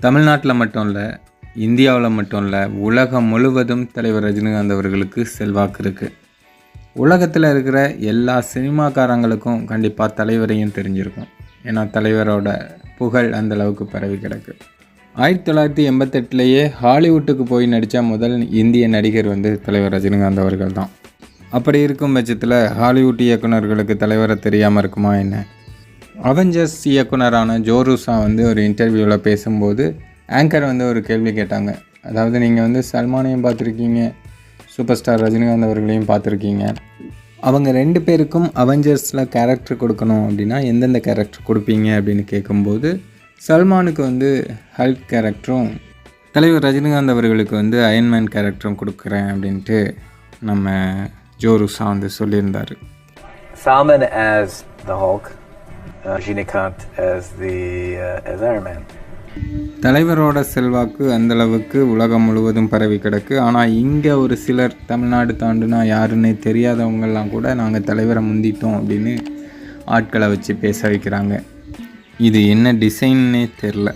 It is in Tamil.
தமிழ்நாட்டில் மட்டும் இல்லை இந்தியாவில் மட்டும் இல்லை உலகம் முழுவதும் தலைவர் ரஜினிகாந்த் அவர்களுக்கு செல்வாக்கு இருக்குது உலகத்தில் இருக்கிற எல்லா சினிமாக்காரங்களுக்கும் கண்டிப்பாக தலைவரையும் தெரிஞ்சிருக்கும். ஏன்னா தலைவரோட புகழ் அந்த அளவுக்கு பரவி கிடக்கு. ஆயிரத்தி தொள்ளாயிரத்தி எண்பத்தெட்டுலேயே ஹாலிவுட்டுக்கு போய் நடித்த முதல் இந்திய நடிகர் வந்து தலைவர் ரஜினிகாந்த் அவர்கள் தான். அப்படி இருக்கும் பட்சத்தில் ஹாலிவுட் இயக்குனர்களுக்கு தலைவரை தெரியாமல் இருக்குமா என்ன? அவெஞ்சர்ஸ் இயக்குனரான ஜோரூசா வந்து ஒரு இன்டர்வியூவில் பேசும்போது ஆங்கர் வந்து ஒரு கேள்வி கேட்டாங்க. அதாவது நீங்கள் வந்து சல்மானையும் பார்த்துருக்கீங்க சூப்பர் ஸ்டார் ரஜினிகாந்த் அவர்களையும் பார்த்துருக்கீங்க. அவங்க ரெண்டு பேருக்கும் அவெஞ்சர்ஸில் கேரக்டர் கொடுக்கணும் அப்படின்னா எந்தெந்த கேரக்டர் கொடுப்பீங்க அப்படின்னு கேட்கும்போது சல்மானுக்கு வந்து ஹல்க் கேரக்டரும் தலைவர் ரஜினிகாந்த் அவர்களுக்கு வந்து அயன்மேன் கேரக்டரும் கொடுக்குறேன் அப்படின்ட்டு நம்ம ஜோருசா வந்து சொல்லியிருந்தார். Summon as the hawk uh, Rajinikanth as the uh, as Iron Man. தலைவரோட செல்வாக்கு அந்தளவுக்கு உலகம் முழுவதும் பரவி கிடக்கு. ஆனால் இங்கே ஒரு சிலர் தமிழ்நாடு தாண்டுனா யாருன்னு தெரியாதவங்கெல்லாம் கூட நாங்கள் தலைவரை முந்திட்டோம் அப்படின்னு ஆட்களை வச்சு பேச வைக்கிறாங்க. இது என்ன டிசைன்னே தெரில.